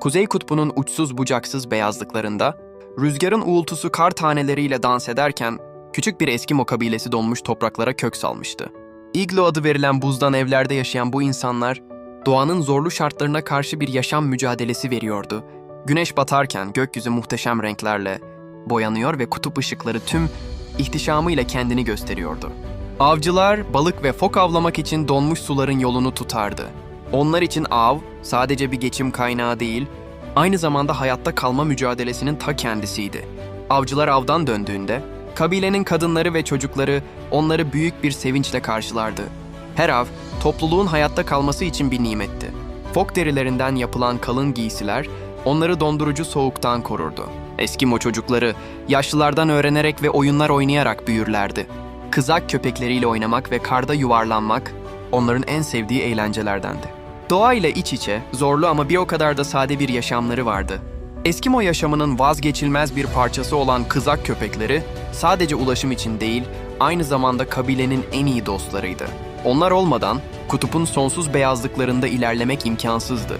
Kuzey kutbunun uçsuz bucaksız beyazlıklarında, rüzgarın uğultusu kar taneleriyle dans ederken küçük bir Eskimo kabilesi donmuş topraklara kök salmıştı. Iglo adı verilen buzdan evlerde yaşayan bu insanlar, doğanın zorlu şartlarına karşı bir yaşam mücadelesi veriyordu. Güneş batarken gökyüzü muhteşem renklerle boyanıyor ve kutup ışıkları tüm ihtişamıyla kendini gösteriyordu. Avcılar balık ve fok avlamak için donmuş suların yolunu tutardı. Onlar için av sadece bir geçim kaynağı değil, aynı zamanda hayatta kalma mücadelesinin ta kendisiydi. Avcılar avdan döndüğünde, kabilenin kadınları ve çocukları onları büyük bir sevinçle karşılardı. Her av, topluluğun hayatta kalması için bir nimetti. Fok derilerinden yapılan kalın giysiler, onları dondurucu soğuktan korurdu. Eskimo çocukları, yaşlılardan öğrenerek ve oyunlar oynayarak büyürlerdi. Kızak köpekleriyle oynamak ve karda yuvarlanmak, onların en sevdiği eğlencelerdendi. Doğayla iç içe, zorlu ama bir o kadar da sade bir yaşamları vardı. Eskimo yaşamının vazgeçilmez bir parçası olan kızak köpekleri sadece ulaşım için değil, aynı zamanda kabilenin en iyi dostlarıydı. Onlar olmadan kutupun sonsuz beyazlıklarında ilerlemek imkansızdı.